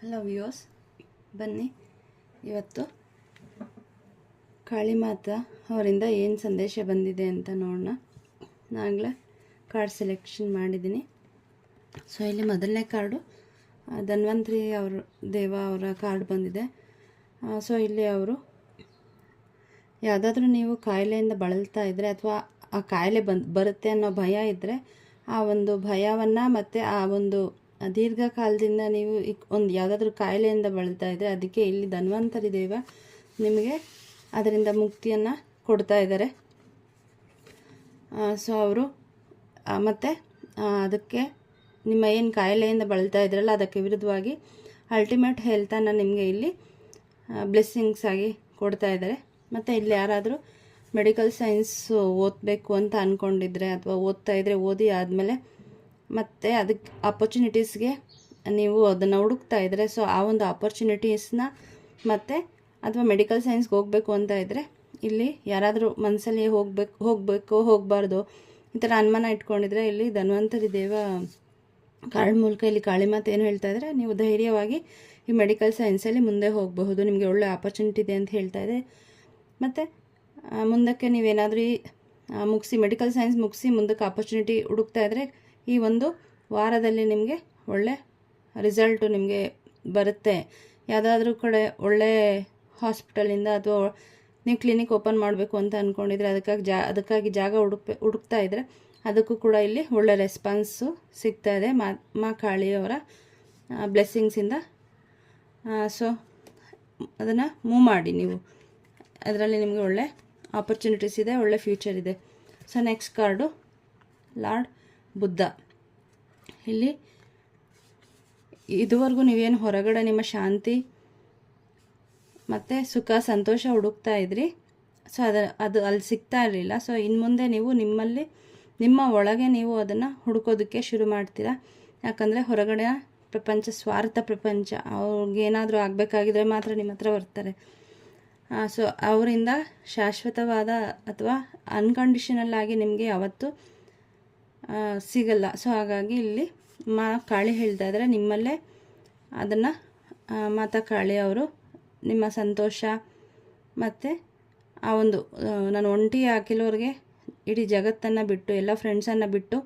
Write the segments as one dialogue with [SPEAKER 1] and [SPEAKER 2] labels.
[SPEAKER 1] Hello views ಬನ್ನಿ. ಇವತ್ತು ಕಾಳಿಮಾತ ಅವರಿಂದ ಏನು ಸಂದೇಶ ಬಂದಿದೆ ಅಂತ ನೋಡೋಣ ನಾಗಲೇ ಕಾರ್ಡ್ ಸೆಲೆಕ್ಷನ್ ಮಾಡಿದ್ದೀನಿ. ಸೊ ಇಲ್ಲಿ ಮೊದಲನೇ ಕಾರ್ಡು ಧನ್ವಂತ್ರಿ ಅವರು, ದೇವ ಅವರ ಕಾರ್ಡ್ ಬಂದಿದೆ. ಸೊ ಇಲ್ಲಿ ಅವರು ಯಾವುದಾದ್ರೂ ನೀವು ಕಾಯಿಲೆಯಿಂದ ಬಳಲ್ತಾ ಇದ್ದರೆ ಅಥವಾ ಆ ಕಾಯಿಲೆ ಬಂದು, ಬರುತ್ತೆ ಅನ್ನೋ ಭಯ ಇದ್ದರೆ ಆ ಒಂದು ಭಯವನ್ನು ಮತ್ತು ಆ ಒಂದು ದೀರ್ಘಕಾಲದಿಂದ ನೀವು ಒಂದು ಯಾವುದಾದ್ರೂ ಕಾಯಿಲೆಯಿಂದ ಬಳಲ್ತಾ ಇದ್ದರೆ ಅದಕ್ಕೆ ಇಲ್ಲಿ ಧನ್ವಂತರಿ ದೇವ ನಿಮಗೆ ಅದರಿಂದ ಮುಕ್ತಿಯನ್ನು ಕೊಡ್ತಾ ಇದ್ದಾರೆ. ಸೊ ಅವರು ಮತ್ತು ಅದಕ್ಕೆ ನಿಮ್ಮ ಏನು ಕಾಯಿಲೆಯಿಂದ ಬಳಲ್ತಾ ಇದ್ರಲ್ಲ ಅದಕ್ಕೆ ವಿರುದ್ಧವಾಗಿ ಅಲ್ಟಿಮೇಟ್ ಹೆಲ್ತನ್ನು ನಿಮಗೆ ಇಲ್ಲಿ ಬ್ಲೆಸ್ಸಿಂಗ್ಸ್ ಆಗಿ ಕೊಡ್ತಾ ಇದ್ದಾರೆ. ಮತ್ತು ಇಲ್ಲಿ ಯಾರಾದರೂ ಮೆಡಿಕಲ್ ಸೈನ್ಸ್ ಓದಬೇಕು ಅಂತ ಅಂದ್ಕೊಂಡಿದ್ರೆ ಅಥವಾ ಓದ್ತಾ ಇದ್ದರೆ ಓದಿ ಆದಮೇಲೆ ಮತ್ತು ಅದಕ್ಕೆ ಆಪರ್ಚುನಿಟೀಸ್ಗೆ ನೀವು ಅದನ್ನು ಹುಡುಕ್ತಾ ಇದ್ದರೆ ಸೊ ಆ ಒಂದು ಆಪರ್ಚುನಿಟೀಸ್ನ ಮತ್ತು ಅಥವಾ ಮೆಡಿಕಲ್ ಸೈನ್ಸ್ಗೆ ಹೋಗಬೇಕು ಅಂತ ಇದ್ದರೆ ಇಲ್ಲಿ ಯಾರಾದರೂ ಮನಸ್ಸಲ್ಲಿ ಹೋಗ್ಬೇಕು, ಹೋಗಬೇಕು, ಹೋಗಬಾರ್ದು, ಈ ಥರ ಅನುಮಾನ ಇಟ್ಕೊಂಡಿದ್ರೆ ಇಲ್ಲಿ ಧನ್ವಂತರಿ ದೇವ ಕಾರ್ಡ್ ಮೂಲಕ ಇಲ್ಲಿ ಕಾಳಿಮಾತೆ ಏನು ಹೇಳ್ತಾ ಇದ್ದರೆ ನೀವು ಧೈರ್ಯವಾಗಿ ಈ ಮೆಡಿಕಲ್ ಸೈನ್ಸಲ್ಲಿ ಮುಂದೆ ಹೋಗಬಹುದು, ನಿಮಗೆ ಒಳ್ಳೆ ಆಪರ್ಚುನಿಟಿ ಇದೆ ಅಂತ ಹೇಳ್ತಾ ಇದೆ. ಮತ್ತು ಮುಂದಕ್ಕೆ ನೀವೇನಾದರೂ ಮುಗಿಸಿ ಮೆಡಿಕಲ್ ಸೈನ್ಸ್ ಮುಗಿಸಿ ಮುಂದಕ್ಕೆ ಆಪರ್ಚುನಿಟಿ ಹುಡುಕ್ತಾ ಇದ್ದರೆ ಈ ಒಂದು ವಾರದಲ್ಲಿ ನಿಮಗೆ ಒಳ್ಳೆ ರಿಸಲ್ಟು ನಿಮಗೆ ಬರುತ್ತೆ. ಯಾವುದಾದ್ರೂ ಕಡೆ ಒಳ್ಳೆ ಹಾಸ್ಪಿಟಲಿಂದ ಅಥವಾ ನೀವು ಕ್ಲಿನಿಕ್ ಓಪನ್ ಮಾಡಬೇಕು ಅಂತ ಅಂದ್ಕೊಂಡಿದ್ರೆ ಅದಕ್ಕಾಗಿ ಜಾ, ಅದಕ್ಕಾಗಿ ಜಾಗ ಹುಡುಕ್ ಹುಡುಕ್ತಾ ಇದ್ದರೆ ಅದಕ್ಕೂ ಕೂಡ ಇಲ್ಲಿ ಒಳ್ಳೆ ರೆಸ್ಪಾನ್ಸು ಸಿಗ್ತಾ ಇದೆ ಮಾ ಮಾ ಕಾಳಿಯವರ ಬ್ಲೆಸ್ಸಿಂಗ್ಸಿಂದ ಸೊ ಅದನ್ನು ಮೂವ್ ಮಾಡಿ ನೀವು. ಅದರಲ್ಲಿ ನಿಮಗೆ ಒಳ್ಳೆ ಆಪರ್ಚುನಿಟೀಸ್ ಇದೆ, ಒಳ್ಳೆ ಫ್ಯೂಚರ್ ಇದೆ. So next card lord Buddha. ಇಲ್ಲಿ, ಇದುವರೆಗೂ ನೀವೇನು ಹೊರಗಡೆ ನಿಮ್ಮ ಶಾಂತಿ ಮತ್ತು ಸುಖ, ಸಂತೋಷ ಹುಡುಕ್ತಾ ಇದ್ರಿ? ಸೊ ಅದು ಅದು ಅಲ್ಲಿ ಸಿಗ್ತಾ ಇರಲಿಲ್ಲ. ಸೊ ಇನ್ನು ಮುಂದೆ ನೀವು ನಿಮ್ಮಲ್ಲಿ, ನಿಮ್ಮ ಒಳಗೆ ನೀವು ಅದನ್ನು ಹುಡುಕೋದಕ್ಕೆ ಶುರು ಮಾಡ್ತೀರಾ? ಯಾಕಂದರೆ ಹೊರಗಡೆ ಪ್ರಪಂಚ, ಸ್ವಾರ್ಥ ಪ್ರಪಂಚ ಅವ್ರಿಗೇನಾದರೂ ಆಗಬೇಕಾಗಿದ್ರೆ ಮಾತ್ರ ನಿಮ್ಮ ಹತ್ರ ಬರ್ತಾರೆ. ಸೊ ಅವರಿಂದ ಶಾಶ್ವತವಾದ ಅಥವಾ ಅನ್ಕಂಡೀಷನಲ್ ಆಗಿ ನಿಮಗೆ ಯಾವತ್ತೂ ಸಿಗಲ್ಲ. ಸೊ ಹಾಗಾಗಿ ಇಲ್ಲಿ ಮಾ ಕಾಳಿ ಹೇಳ್ತಾ ನಿಮ್ಮಲ್ಲೇ ಅದನ್ನು ಮಾತಾ ಕಾಳಿ ಅವರು, ನಿಮ್ಮ ಸಂತೋಷ ಮತ್ತು ಆ ಒಂದು ನಾನು ಒಂಟಿ ಕೆಲವ್ರಿಗೆ ಇಡೀ ಜಗತ್ತನ್ನು ಬಿಟ್ಟು, ಎಲ್ಲ ಫ್ರೆಂಡ್ಸನ್ನು ಬಿಟ್ಟು,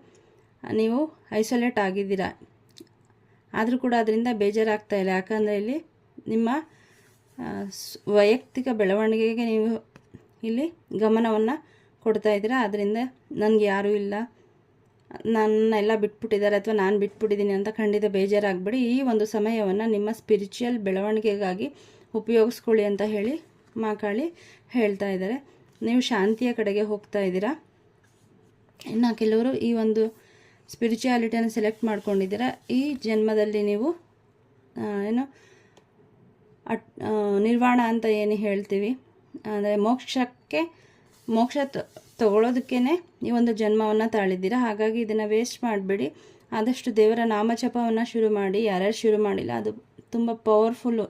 [SPEAKER 1] ನೀವು ಐಸೋಲೇಟ್ ಆಗಿದ್ದೀರ? ಆದರೂ ಕೂಡ ಅದರಿಂದ ಬೇಜಾರಾಗ್ತಾ ಇಲ್ಲ. ಯಾಕಂದರೆ ಇಲ್ಲಿ ನಿಮ್ಮ ವೈಯಕ್ತಿಕ ಬೆಳವಣಿಗೆಗೆ ನೀವು ಇಲ್ಲಿ ಗಮನವನ್ನು ಕೊಡ್ತಾ ಇದ್ದೀರಾ. ಅದರಿಂದ ನನಗೆ ಯಾರೂ ಇಲ್ಲ. ನನ್ನೆಲ್ಲ ಬಿಟ್ಬಿಟ್ಟಿದ್ದಾರೆ ಅಥವಾ ನಾನು ಬಿಟ್ಬಿಟ್ಟಿದ್ದೀನಿ ಅಂತ ಖಂಡಿತ ಬೇಜಾರಾಗಬೇಡಿ. ಈ ಒಂದು ಸಮಯವನ್ನು ನಿಮ್ಮ ಸ್ಪಿರಿಚುವಲ್ ಬೆಳವಣಿಗೆಗಾಗಿ ಉಪಯೋಗಿಸ್ಕೊಳ್ಳಿ ಅಂತ ಹೇಳಿ ಮಾಕಾಳಿ ಹೇಳ್ತಾ ಇದ್ದಾರೆ. ನೀವು ಶಾಂತಿಯ ಕಡೆಗೆ ಹೋಗ್ತಾ ಇದ್ದೀರಾ? ಇನ್ನು ಕೆಲವರು ಈ ಒಂದು ಸ್ಪಿರಿಚುಯಾಲಿಟಿಯನ್ನು ಸೆಲೆಕ್ಟ್ ಮಾಡ್ಕೊಂಡಿದ್ದೀರಾ? ಈ ಜನ್ಮದಲ್ಲಿ ನೀವು ಏನು, ಅಟ್ ನಿರ್ವಾಣ ಅಂತ ಏನು ಹೇಳ್ತೀವಿ? ಅಂದರೆ ಮೋಕ್ಷಕ್ಕೆ, ಮೋಕ್ಷ ತ- ತಗೊಳ್ಳೋದಕ್ಕೇ ಈ ಒಂದು ಜನ್ಮವನ್ನು ತಾಳಿದ್ದೀರಾ? ಹಾಗಾಗಿ ಇದನ್ನು ವೇಸ್ಟ್ ಮಾಡಬೇಡಿ. ಆದಷ್ಟು ದೇವರ ನಾಮಜಪವನ್ನು ಶುರು ಮಾಡಿ, ಯಾರ್ಯಾರು ಶುರು ಮಾಡಿಲ್ಲ, ಅದು ತುಂಬ ಪವರ್ಫುಲ್ಲು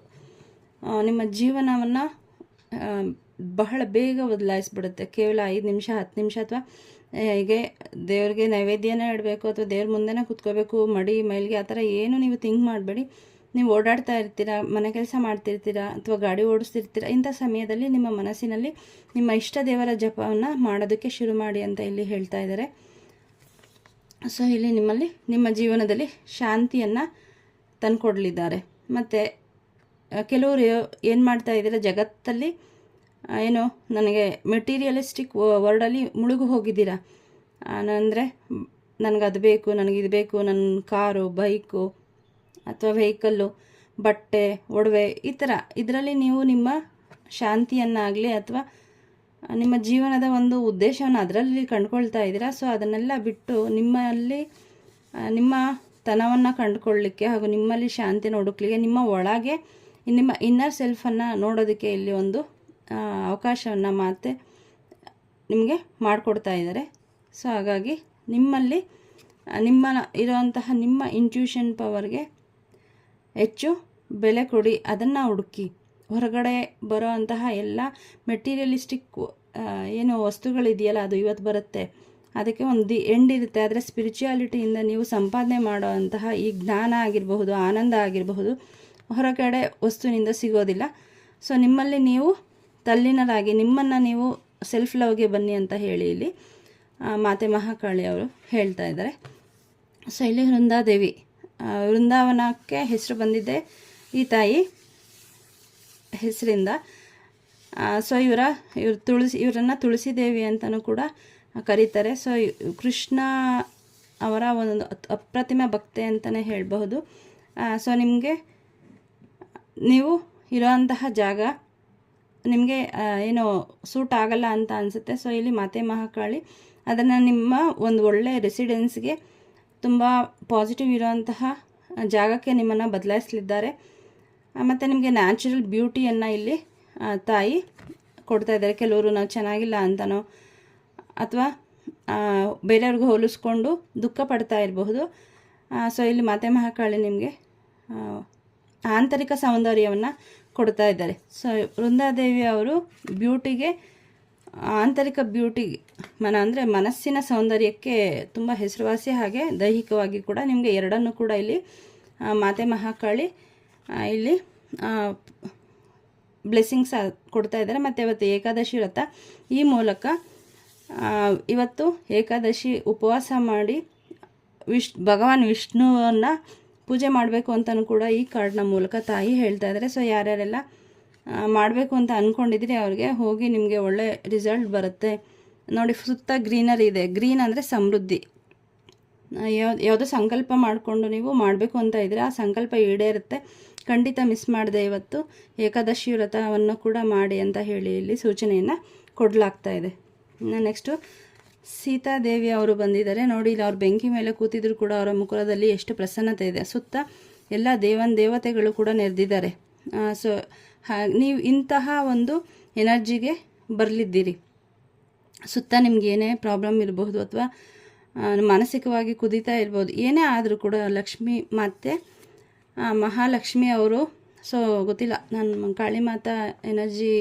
[SPEAKER 1] ನಿಮ್ಮ ಜೀವನವನ್ನು ಬಹಳ ಬೇಗ ಬದಲಾಯಿಸ್ಬಿಡುತ್ತೆ. ಕೇವಲ ಐದು ನಿಮಿಷ, ಹತ್ತು ನಿಮಿಷ ಅಥವಾ ಹೀಗೆ ದೇವ್ರಿಗೆ ನೈವೇದ್ಯನೇ ಇಡಬೇಕು ಅಥವಾ ದೇವ್ರ ಮುಂದೆನೇ ಕುತ್ಕೋಬೇಕು, ಮಡಿ, ಮೈಲ್ಗೆ ಆ ಥರ ಏನು ನೀವು ಥಿಂಕ್ ಮಾಡಬೇಡಿ. ನೀವು ಓಡಾಡ್ತಾ ಇರ್ತೀರಾ, ಮನೆ ಕೆಲಸ ಮಾಡ್ತಿರ್ತೀರಾ ಅಥವಾ ಗಾಡಿ ಓಡಿಸ್ತಿರ್ತೀರಾ, ಇಂಥ ಸಮಯದಲ್ಲಿ ನಿಮ್ಮ ಮನಸ್ಸಿನಲ್ಲಿ ನಿಮ್ಮ ಇಷ್ಟ ದೇವರ ಜಪವನ್ನು ಮಾಡೋದಕ್ಕೆ ಶುರು ಮಾಡಿ ಅಂತ ಇಲ್ಲಿ ಹೇಳ್ತಾ ಇದ್ದಾರೆ. ಸೊ, ಇಲ್ಲಿ ನಿಮ್ಮಲ್ಲಿ, ನಿಮ್ಮ ಜೀವನದಲ್ಲಿ ಶಾಂತಿಯನ್ನು ತಂದುಕೊಡ್ಲಿದ್ದಾರೆ. ಮತ್ತು ಕೆಲವರು ಏನು ಮಾಡ್ತಾ ಇದ್ದೀರ, ಜಗತ್ತಲ್ಲಿ ಏನು ನನಗೆ ಮೆಟೀರಿಯಲಿಸ್ಟಿಕ್ ವರ್ಡಲ್ಲಿ ಮುಳುಗು ಹೋಗಿದ್ದೀರಾ. ಅಂದರೆ ನನಗೆ ಅದು ಬೇಕು ನನಗೆ ಇದು ಬೇಕು ನನ್ನ ಕಾರು, ಬೈಕು ಅಥವಾ ವೆಹಿಕಲ್ಲು ಬಟ್ಟೆ, ಒಡವೆ ಈ ಥರ ಇದರಲ್ಲಿ ನೀವು ನಿಮ್ಮ ಶಾಂತಿಯನ್ನಾಗಲಿ ಅಥವಾ ನಿಮ್ಮ ಜೀವನದ ಒಂದು ಉದ್ದೇಶವನ್ನು ಅದರಲ್ಲಿ ಕಂಡುಕೊಳ್ತಾ ಇದ್ದೀರಾ? ಸೊ ಅದನ್ನೆಲ್ಲ ಬಿಟ್ಟು ನಿಮ್ಮಲ್ಲಿ ನಿಮ್ಮ ತನವನ್ನು ಕಂಡುಕೊಳ್ಳಿಕ್ಕೆ ಹಾಗೂ ನಿಮ್ಮಲ್ಲಿ ಶಾಂತಿ ಹುಡುಕ್ಲಿಕ್ಕೆ, ನಿಮ್ಮ ಒಳಗೆ, ನಿಮ್ಮ ಇನ್ನರ್ ಸೆಲ್ಫನ್ನು ನೋಡೋದಕ್ಕೆ ಇಲ್ಲಿ ಒಂದು ಅವಕಾಶವನ್ನು ಮತ್ತೆ ನಿಮಗೆ ಮಾಡಿಕೊಡ್ತಾ ಇದ್ದಾರೆ. ಸೊ ಹಾಗಾಗಿ ನಿಮ್ಮಲ್ಲಿ ನಿಮ್ಮ ಇರುವಂತಹ ನಿಮ್ಮ ಇಂಟ್ಯೂಷನ್ ಪವರ್ಗೆ ಹೆಚ್ಚು ಬೆಲೆ ಕೊಡಿ, ಅದನ್ನು ಹುಡುಕಿ. ಹೊರಗಡೆ ಬರೋ ಅಂತಹ ಎಲ್ಲ ಮೆಟೀರಿಯಲಿಸ್ಟಿಕ್ ಏನು ವಸ್ತುಗಳಿದೆಯಲ್ಲ, ಅದು ಇವತ್ತು ಬರುತ್ತೆ. ಅದಕ್ಕೆ ಒಂದು ದಿ ಎಂಡ್ ಇರುತ್ತೆ. ಆದರೆ ಸ್ಪಿರಿಚುಯಾಲಿಟಿಯಿಂದ ನೀವು ಸಂಪಾದನೆ ಮಾಡೋ ಅಂತಹ ಈ ಜ್ಞಾನ ಆಗಿರಬಹುದು, ಆನಂದ ಆಗಿರಬಹುದು, ಹೊರಗಡೆ ವಸ್ತುವಿನಿಂದ ಸಿಗೋದಿಲ್ಲ. ಸೊ ನಿಮ್ಮಲ್ಲಿ ನೀವು ತಲ್ಲಿನರಾಗಿ ನಿಮ್ಮನ್ನು ನೀವು ಸೆಲ್ಫ್ ಲವ್ಗೆ ಬನ್ನಿ ಅಂತ ಹೇಳಿ ಇಲ್ಲಿ ಮಾತೆ ಮಹಾಕಾಳಿ ಅವರು ಹೇಳ್ತಾ ಇದ್ದಾರೆ. ಸೊ ಇಲ್ಲಿ ವೃಂದಾದೇವಿ. ವೃಂದಾವನಕ್ಕೆ ಹೆಸರು ಬಂದಿದ್ದೆ ಈ ತಾಯಿ ಹೆಸರಿಂದ. ಸೊ ಇವರ, ಇವ್ರ ತುಳಸಿ, ಇವರನ್ನು ತುಳಸಿ ದೇವಿ ಅಂತಲೂ ಕೂಡ ಕರೀತಾರೆ. ಸೊ ಕೃಷ್ಣ ಅವರ ಒಂದು ಅಪ್ರತಿಮ ಭಕ್ತೆ ಅಂತಲೇ ಹೇಳಬಹುದು. ಸೊ ನಿಮಗೆ, ನೀವು ಇರೋಂತಹ ಜಾಗ ನಿಮಗೆ ಏನು ಸೂಟ್ ಆಗಲ್ಲ ಅಂತ ಅನಿಸುತ್ತೆ. ಸೊ ಇಲ್ಲಿ ಮಾತೆ ಮಹಾಕಾಳಿ, ಅದನ್ನು ನಿಮ್ಮ ಒಂದು ಒಳ್ಳೆಯ ರೆಸಿಡೆನ್ಸ್ಗೆ ತುಂಬ ಪಾಸಿಟಿವ್ ಇರುವಂತಹ ಜಾಗಕ್ಕೆ ನಿಮ್ಮನ್ನು ಬದಲಾಯಿಸಲಿದ್ದಾರೆ. ಮತ್ತು ನಿಮಗೆ ನ್ಯಾಚುರಲ್ ಬ್ಯೂಟಿಯನ್ನು ಇಲ್ಲಿ ತಾಯಿ ಕೊಡ್ತಾ ಇದ್ದಾರೆ. ಕೆಲವರು ನಾವು ಚೆನ್ನಾಗಿಲ್ಲ ಅಂತನೋ, ಅಥವಾ ಬೇರೆಯವ್ರಿಗೆ ಹೋಲಿಸ್ಕೊಂಡು ದುಃಖ ಪಡ್ತಾ ಇರಬಹುದು. ಸೊ ಇಲ್ಲಿ ಮಾತೆ ಮಹಾಕಾಳಿ ನಿಮಗೆ ಆಂತರಿಕ ಸೌಂದರ್ಯವನ್ನು ಕೊಡ್ತಾ ಇದ್ದಾರೆ. ಸೊ ವೃಂದಾದೇವಿ ಅವರು ಬ್ಯೂಟಿಗೆ ಆಂತರಿಕ ಬ್ಯೂಟಿ ಮನ ಅಂದರೆ ಮನಸ್ಸಿನ ಸೌಂದರ್ಯಕ್ಕೆ ತುಂಬ ಹೆಸರುವಾಸಿ ಹಾಗೆ ದೈಹಿಕವಾಗಿ ಕೂಡ ನಿಮಗೆ ಎರಡನ್ನೂ ಕೂಡ ಇಲ್ಲಿ ಮಾತೆ ಮಹಾಕಾಳಿ ಇಲ್ಲಿ ಬ್ಲೆಸ್ಸಿಂಗ್ಸ್ ಕೊಡ್ತಾ ಇದ್ದಾರೆ. ಮತ್ತು ಇವತ್ತು ಏಕಾದಶಿ ವ್ರತ. ಈ ಮೂಲಕ ಇವತ್ತು ಏಕಾದಶಿ ಉಪವಾಸ ಮಾಡಿ ವಿಶ್, ಭಗವಾನ್ ವಿಷ್ಣುವನ್ನು ಪೂಜೆ ಮಾಡಬೇಕು ಅಂತಲೂ ಕೂಡ ಈ ಕಾರ್ಡ್ನ ಮೂಲಕ ತಾಯಿ ಹೇಳ್ತಾ ಇದ್ದಾರೆ. ಸೊ ಯಾರ್ಯಾರೆಲ್ಲ ಮಾಡಬೇಕು ಅಂತ ಅಂದ್ಕೊಂಡಿದ್ರಿ ಅವ್ರಿಗೆ ಹೋಗಿ ನಿಮಗೆ ಒಳ್ಳೆ ರಿಸಲ್ಟ್ ಬರುತ್ತೆ. ನೋಡಿ, ಸುತ್ತ ಗ್ರೀನರಿ ಇದೆ. ಗ್ರೀನ್ ಅಂದರೆ ಸಮೃದ್ಧಿ. ಯಾವ ಯಾವುದೋ ಸಂಕಲ್ಪ ಮಾಡಿಕೊಂಡು ನೀವು ಮಾಡಬೇಕು ಅಂತ ಇದ್ರೆ ಆ ಸಂಕಲ್ಪ ಈಡೇರುತ್ತೆ. ಖಂಡಿತ ಮಿಸ್ ಮಾಡಿದೆ ಇವತ್ತು. ಏಕಾದಶಿ ವ್ರತವನ್ನು ಕೂಡ ಮಾಡಿ ಅಂತ ಹೇಳಿ ಇಲ್ಲಿ ಸೂಚನೆಯನ್ನು ಕೊಡಲಾಗ್ತಾ ಇದೆ. ನೆಕ್ಸ್ಟು ಸೀತಾದೇವಿ ಅವರು ಬಂದಿದ್ದಾರೆ. ನೋಡಿ, ಇಲ್ಲಿ ಅವ್ರು ಬೆಂಕಿ ಮೇಲೆ ಕೂತಿದ್ರು ಕೂಡ ಅವರ ಮುಖದಲ್ಲಿ ಎಷ್ಟು ಪ್ರಸನ್ನತೆ ಇದೆ. ಸುತ್ತ ಎಲ್ಲ ದೇವನ್ ದೇವತೆಗಳು ಕೂಡ ನೆರೆದಿದ್ದಾರೆ. ಸೊ ನೀವು ಇಂತಹ ಒಂದು ಎನರ್ಜಿಗೆ ಬರಲಿದ್ದೀರಿ. ಸುತ್ತ ನಿಮ್ಗೆ ಏನೇ ಪ್ರಾಬ್ಲಮ್ ಇರಬಹುದು ಅಥವಾ ಮಾನಸಿಕವಾಗಿ ಕುದೀತಾ ಇರ್ಬೋದು ಏನೇ ಆದರೂ ಕೂಡ ಲಕ್ಷ್ಮಿ ಮಾತೆ ಮಹಾಲಕ್ಷ್ಮಿ ಅವರು ಸೊ ಗೊತ್ತಿಲ್ಲ, ನಾನು ಕಾಳಿ ಮಾತಾ ಎನರ್ಜಿ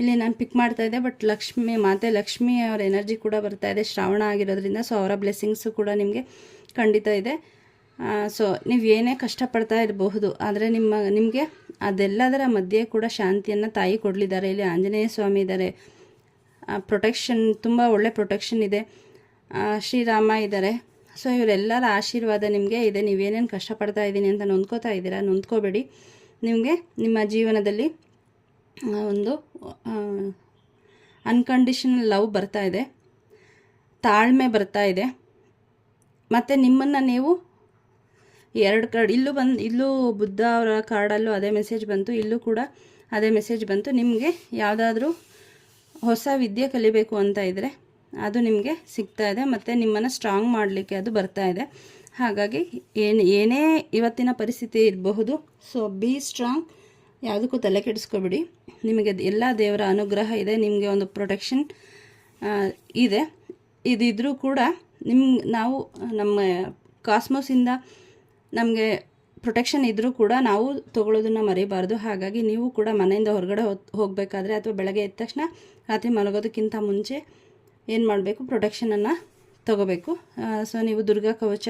[SPEAKER 1] ಇಲ್ಲಿ ನಾನು ಪಿಕ್ ಮಾಡ್ತಾ ಇದ್ದೆ ಬಟ್ ಲಕ್ಷ್ಮಿ ಮಾತೆ ಲಕ್ಷ್ಮಿ ಅವರ ಎನರ್ಜಿ ಕೂಡ ಬರ್ತಾ ಇದೆ, ಶ್ರಾವಣ ಆಗಿರೋದ್ರಿಂದ ಸೊ ಅವರ ಬ್ಲೆಸ್ಸಿಂಗ್ಸು ಕೂಡ ನಿಮಗೆ ಖಂಡಿತ ಇದೆ. ಸೊ ನೀವು ಏನೇ ಕಷ್ಟಪಡ್ತಾ ಇರಬಹುದು, ಆದರೆ ನಿಮ್ಮ, ನಿಮಗೆ ಅದೆಲ್ಲದರ ಮಧ್ಯೆ ಕೂಡ ಶಾಂತಿಯನ್ನು ತಾಯಿ ಕೊಡಲಿದ್ದಾರೆ. ಇಲ್ಲಿ ಆಂಜನೇಯ ಸ್ವಾಮಿ ಇದ್ದಾರೆ ಪ್ರೊಟೆಕ್ಷನ್ ತುಂಬ ಒಳ್ಳೆ ಪ್ರೊಟೆಕ್ಷನ್ ಇದೆ. ಶ್ರೀರಾಮ ಇದ್ದಾರೆ ಸೊ ಇವರೆಲ್ಲರ ಆಶೀರ್ವಾದ ನಿಮಗೆ ಇದೆ. ನೀವೇನೇನು ಕಷ್ಟಪಡ್ತಾ ಇದ್ದೀನಿ ಅಂತ ನೊಂದ್ಕೋತಾ ಇದ್ದೀರಾ? ನೊಂದ್ಕೋಬೇಡಿ. ನಿಮಗೆ ನಿಮ್ಮ ಜೀವನದಲ್ಲಿ ಒಂದು ಅನ್ಕಂಡೀಷನಲ್ ಲವ್ ಬರ್ತಾ ಇದೆ. ತಾಳ್ಮೆ ಬರ್ತಾ ಇದೆ. ಮತ್ತು ನಿಮ್ಮನ್ನು ನೀವು ಎರಡು ಕಾರ್ಡ್, ಇಲ್ಲೂ ಬಂದು, ಇಲ್ಲೂ ಬುದ್ಧ ಅವರ ಕಾರ್ಡಲ್ಲೂ ಅದೇ ಮೆಸೇಜ್ ಬಂತು, ಇಲ್ಲೂ ಕೂಡ ಅದೇ ಮೆಸೇಜ್ ಬಂತು. ನಿಮಗೆ ಯಾವುದಾದ್ರೂ ಹೊಸ ವಿದ್ಯೆ ಕಲಿಬೇಕು ಅಂತ ಇದ್ದರೆ ಅದು ನಿಮಗೆ ಸಿಗ್ತಾ ಇದೆ ಮತ್ತು ನಿಮ್ಮನ್ನು ಸ್ಟ್ರಾಂಗ್ ಮಾಡಲಿಕ್ಕೆ ಅದು ಬರ್ತಾ ಇದೆ. ಹಾಗಾಗಿ ಏನು, ಏನೇ ಇವತ್ತಿನ ಪರಿಸ್ಥಿತಿ ಇರಬಹುದು ಸೊ ಬಿ ಸ್ಟ್ರಾಂಗ್ ಯಾವುದಕ್ಕೂ ತಲೆ ಕೆಡಿಸ್ಕೊಬೇಡಿ. ನಿಮಗೆ ಎಲ್ಲ ದೇವರ ಅನುಗ್ರಹ ಇದೆ, ನಿಮಗೆ ಒಂದು ಪ್ರೊಟೆಕ್ಷನ್ ಇದೆ. ಇದಿದ್ರೂ ಕೂಡ ನಿಮ್ಮ ನಾವು ನಮ್ಮ ಕಾಸ್ಮೋಸಿಂದ ನಮಗೆ ಪ್ರೊಟೆಕ್ಷನ್ ಇದ್ದರೂ ಕೂಡ ನಾವು ತೊಗೊಳ್ಳೋದನ್ನು ಮರಿಬಾರ್ದು. ಹಾಗಾಗಿ ನೀವು ಕೂಡ ಮನೆಯಿಂದ ಹೊರಗಡೆ ಹೋಗಬೇಕಾದ್ರೆ ಅಥವಾ ಬೆಳಗ್ಗೆ ಎದ್ದ ತಕ್ಷಣ ರಾತ್ರಿ ಮಲಗೋದಕ್ಕಿಂತ ಮುಂಚೆ ಏನು ಮಾಡಬೇಕು? ಪ್ರೊಟೆಕ್ಷನನ್ನು ತಗೋಬೇಕು. ಸೊ ನೀವು ದುರ್ಗಾ ಕವಚ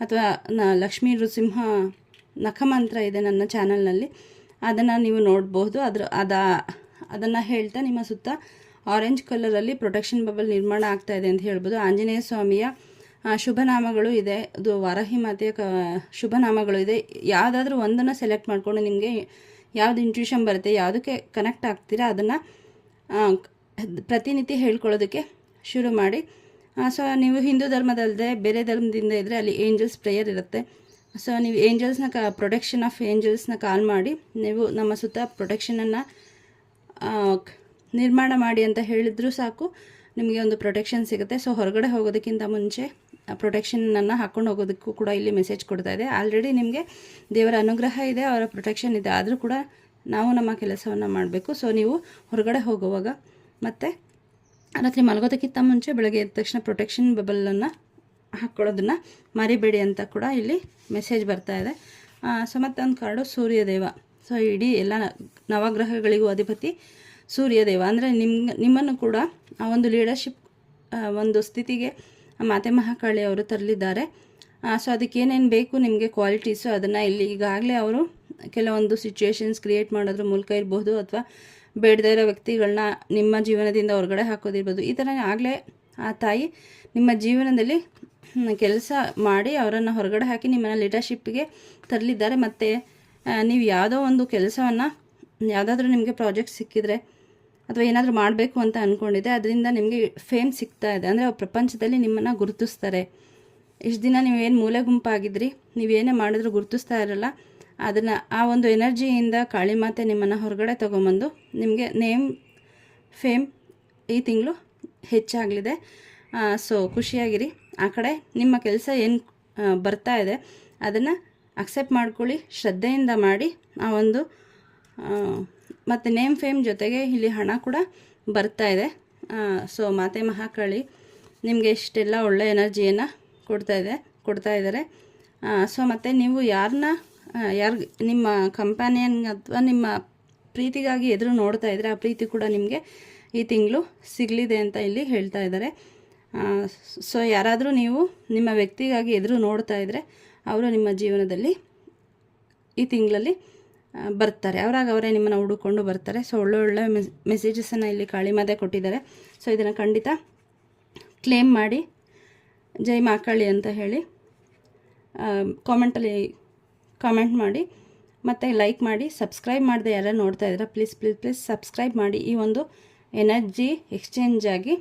[SPEAKER 1] ಅಥವಾ ನ, ಲಕ್ಷ್ಮೀ ನೃಸಿಂಹ ನಖಮಂತ್ರ ಇದೆ ನನ್ನ ಚಾನಲ್ನಲ್ಲಿ. ಅದನ್ನು ನೀವು ನೋಡ್ಬೋದು. ಅದ್ರ, ಅದ, ಅದನ್ನು ಹೇಳ್ತಾ ನಿಮ್ಮ ಸುತ್ತ ಆರೆಂಜ್ ಕಲರಲ್ಲಿ ಪ್ರೊಟೆಕ್ಷನ್ ಬಬಲ್ ನಿರ್ಮಾಣ ಆಗ್ತಾ ಇದೆ ಅಂತ ಹೇಳ್ಬೋದು. ಆಂಜನೇಯ ಸ್ವಾಮಿಯ ಶುಭನಾಮಗಳು ಇದೆ. ಅದು ವಾರಾಹಿ ಮಾತೆಯ ಕ, ಶುಭನಾಮಗಳು ಇದೆ. ಯಾವುದಾದ್ರೂ ಒಂದನ್ನು ಸೆಲೆಕ್ಟ್ ಮಾಡಿಕೊಂಡು ನಿಮಗೆ ಯಾವುದು ಇಂಟ್ಯೂಷನ್ ಬರುತ್ತೆ, ಯಾವುದಕ್ಕೆ ಕನೆಕ್ಟ್ ಆಗ್ತೀರಾ ಅದನ್ನು ಪ್ರತಿನಿತ್ಯ ಹೇಳ್ಕೊಳ್ಳೋದಕ್ಕೆ ಶುರು ಮಾಡಿ. ಸೊ ನೀವು ಹಿಂದೂ ಧರ್ಮದಲ್ಲದೆ ಬೇರೆ ಧರ್ಮದಿಂದ ಇದ್ದರೆ ಅಲ್ಲಿ ಏಂಜಲ್ಸ್ ಪ್ರೇಯರ್ ಇರುತ್ತೆ. ಸೊ ನೀವು ಏಂಜಲ್ಸ್ನ ಕ ಪ್ರೊಟೆಕ್ಷನ್ ಆಫ್ ಏಂಜಲ್ಸ್ನ ಕಾಲ್ ಮಾಡಿ, ನೀವು ನಮ್ಮ ಸುತ್ತ ಪ್ರೊಟೆಕ್ಷನನ್ನು ನಿರ್ಮಾಣ ಮಾಡಿ ಅಂತ ಹೇಳಿದ್ರು ಸಾಕು. ನಿಮಗೆ ಒಂದು ಪ್ರೊಟೆಕ್ಷನ್ ಸಿಗುತ್ತೆ. ಸೊ ಹೊರಗಡೆ ಹೋಗೋದಕ್ಕಿಂತ ಮುಂಚೆ ಪ್ರೊಟೆಕ್ಷನನ್ನು ಹಾಕ್ಕೊಂಡು ಹೋಗೋದಕ್ಕೂ ಕೂಡ ಇಲ್ಲಿ ಮೆಸೇಜ್ ಕೊಡ್ತಾ ಇದೆ. ಆಲ್ರೆಡಿ ನಿಮಗೆ ದೇವರ ಅನುಗ್ರಹ ಇದೆ, ಅವರ ಪ್ರೊಟೆಕ್ಷನ್ ಇದೆ. ಆದರೂ ಕೂಡ ನಾವು ನಮ್ಮ ಕೆಲಸವನ್ನು ಮಾಡಬೇಕು. ಸೊ ನೀವು ಹೊರಗಡೆ ಹೋಗುವಾಗ ಮತ್ತು ರಾತ್ರಿ ಮಲಗೋದಕ್ಕಿಂತ ಮುಂಚೆ ಬೆಳಗ್ಗೆ ಎದ್ದ ತಕ್ಷಣ ಪ್ರೊಟೆಕ್ಷನ್ ಬಬಲನ್ನು ಹಾಕ್ಕೊಳ್ಳೋದನ್ನು ಮರಿಬೇಡಿ ಅಂತ ಕೂಡ ಇಲ್ಲಿ ಮೆಸೇಜ್ ಬರ್ತಾ ಇದೆ. ಸೊ ಮತ್ತೊಂದು ಕಾರ್ಡು ಸೂರ್ಯದೇವ. ಸೊ ಇಡೀ ಎಲ್ಲ ನವಗ್ರಹಗಳಿಗೂ ಅಧಿಪತಿ ಸೂರ್ಯದೇವ ಅಂದರೆ ನಿಮ್ಮ ನಿಮ್ಮನ್ನು ಕೂಡ ಆ ಒಂದು ಲೀಡರ್ಶಿಪ್ ಒಂದು ಸ್ಥಿತಿಗೆ ಮಾತೆ ಮಹಾಕಾಳಿ ಅವರು ತರಲಿದ್ದಾರೆ. ಸೊ ಅದಕ್ಕೆ ಏನೇನು ಬೇಕು ನಿಮಗೆ ಕ್ವಾಲಿಟೀಸು ಅದನ್ನು ಇಲ್ಲಿ ಈಗಾಗಲೇ ಅವರು ಕೆಲವೊಂದು ಸಿಚುವೇಶನ್ಸ್ ಕ್ರಿಯೇಟ್ ಮಾಡೋದ್ರ ಮೂಲಕ ಇರ್ಬೋದು ಅಥವಾ ಬೇಡದೇ ಇರೋ ವ್ಯಕ್ತಿಗಳನ್ನ ನಿಮ್ಮ ಜೀವನದಿಂದ ಹೊರಗಡೆ ಹಾಕೋದಿರ್ಬೋದು ಈ ಥರ ಆಗಲೇ ಆ ತಾಯಿ ನಿಮ್ಮ ಜೀವನದಲ್ಲಿ ಕೆಲಸ ಮಾಡಿ ಅವರನ್ನು ಹೊರಗಡೆ ಹಾಕಿ ನಿಮ್ಮನ್ನು ಲೀಡರ್ಶಿಪ್ಗೆ ತರಲಿದ್ದಾರೆ. ಮತ್ತು ನೀವು ಯಾವುದೋ ಒಂದು ಕೆಲಸವನ್ನು, ಯಾವುದಾದ್ರೂ ನಿಮಗೆ ಪ್ರಾಜೆಕ್ಟ್ ಸಿಕ್ಕಿದ್ರೆ ಅಥವಾ ಏನಾದರೂ ಮಾಡಬೇಕು ಅಂತ ಅಂದ್ಕೊಂಡಿದ್ದೆ ಅದರಿಂದ ನಿಮಗೆ ಫೇಮ್ ಸಿಗ್ತಾ ಇದೆ. ಅಂದರೆ ಪ್ರಪಂಚದಲ್ಲಿ ನಿಮ್ಮನ್ನು ಗುರುತಿಸ್ತಾರೆ. ಇಷ್ಟು ದಿನ ನೀವೇನು ಮೂಲೆ ಗುಂಪಾಗಿದ್ರಿ ನೀವೇನೇ ಮಾಡಿದ್ರು ಗುರುತಿಸ್ತಾ ಇರಲ್ಲ. ಅದನ್ನು ಆ ಒಂದು ಎನರ್ಜಿಯಿಂದ ಕಾಳಿ ಮಾತೆ ನಿಮ್ಮನ್ನು ಹೊರಗಡೆ ತೊಗೊಂಬಂದು ನಿಮಗೆ ನೇಮ್ ಫೇಮ್ ಈ ತಿಂಗಳು ಹೆಚ್ಚಾಗಲಿದೆ. ಸೊ ಖುಷಿಯಾಗಿರಿ. ಆ ಕಡೆ ನಿಮ್ಮ ಕೆಲಸ ಏನು ಬರ್ತಾ ಇದೆ, ಅದನ್ನು ಅಕ್ಸೆಪ್ಟ್ ಮಾಡ್ಕೊಳ್ಳಿ, ಶ್ರದ್ಧೆಯಿಂದ ಮಾಡಿ ಆ ಒಂದು ಮತ್ತು ನೇಮ್ ಫೇಮ್ ಜೊತೆಗೆ ಇಲ್ಲಿ ಹಣ ಕೂಡ ಬರ್ತಾ ಇದೆ. ಸೊ ಮಾತೆ ಮಹಾಕಾಳಿ ನಿಮಗೆ ಇಷ್ಟೆಲ್ಲ ಒಳ್ಳೆ ಎನರ್ಜಿಯನ್ನು ಕೊಡ್ತಾ ಇದೆ, ಕೊಡ್ತಾ ಇದ್ದಾರೆ ಸೊ ಮತ್ತು ನೀವು ಯಾರನ್ನ ಯಾರು, ನಿಮ್ಮ ಕಂಪ್ಯಾನಿಯನ್ ಅಥವಾ ನಿಮ್ಮ ಪ್ರೀತಿಗಾಗಿ ಎದುರು ನೋಡ್ತಾ ಇದ್ದರೆ ಆ ಪ್ರೀತಿ ಕೂಡ ನಿಮಗೆ ಈ ತಿಂಗಳು ಸಿಗಲಿದೆ ಅಂತ ಇಲ್ಲಿ ಹೇಳ್ತಾ ಇದ್ದಾರೆ ಸೊ ಯಾರಾದರೂ ನೀವು ನಿಮ್ಮ ವ್ಯಕ್ತಿಗಾಗಿ ಎದುರು ನೋಡ್ತಾ ಇದ್ದರೆ ಅವರು ನಿಮ್ಮ ಜೀವನದಲ್ಲಿ ಈ ತಿಂಗಳಲ್ಲಿ ಬರ್ತಾರೆ. ಅವರಾಗ ಅವರೇ ನಿಮ್ಮನ್ನು ಹುಡುಕೊಂಡು ಬರ್ತಾರೆ. ಸೊ ಒಳ್ಳೊಳ್ಳೆ ಮೆಸ್ ಮೆಸೇಜಸನ್ನು ಇಲ್ಲಿ ಕಾಳಿಮಾತೆ ಕೊಟ್ಟಿದ್ದಾರೆ. ಸೊ ಇದನ್ನು ಖಂಡಿತ ಕ್ಲೇಮ್ ಮಾಡಿ ಜೈ ಮಾಕಾಳಿ ಅಂತ ಹೇಳಿ ಕಾಮೆಂಟಲ್ಲಿ ಕಾಮೆಂಟ್ ಮಾಡಿ, ಮತ್ತು ಲೈಕ್ ಮಾಡಿ ಸಬ್ಸ್ಕ್ರೈಬ್ ಮಾಡದೆ ಯಾರು ನೋಡ್ತಾ ಇದ್ದೀರಾ ಪ್ಲೀಸ್ ಪ್ಲೀಸ್ ಪ್ಲೀಸ್ ಸಬ್ಸ್ಕ್ರೈಬ್ ಮಾಡಿ. ಈ ಒಂದು ಎನರ್ಜಿ ಎಕ್ಸ್ಚೇಂಜ್ ಆಗಿ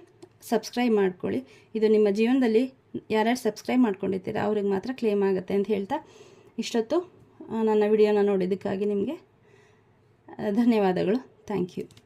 [SPEAKER 1] ಸಬ್ಸ್ಕ್ರೈಬ್ ಮಾಡ್ಕೊಳ್ಳಿ. ಇದು ನಿಮ್ಮ ಜೀವನದಲ್ಲಿ ಯಾರ್ಯಾರು ಸಬ್ಸ್ಕ್ರೈಬ್ ಮಾಡ್ಕೊಂಡಿರ್ತೀರ ಅವ್ರಿಗೆ ಮಾತ್ರ ಕ್ಲೇಮ್ ಆಗುತ್ತೆ ಅಂತ ಹೇಳ್ತಾ ಇಷ್ಟೊತ್ತು ನನ್ನ ವಿಡಿಯೋನ ನೋಡಿದ್ದಕ್ಕಾಗಿ ನಿಮಗೆ ಧನ್ಯವಾದಗಳು. Thank you